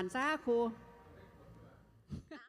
านซะครู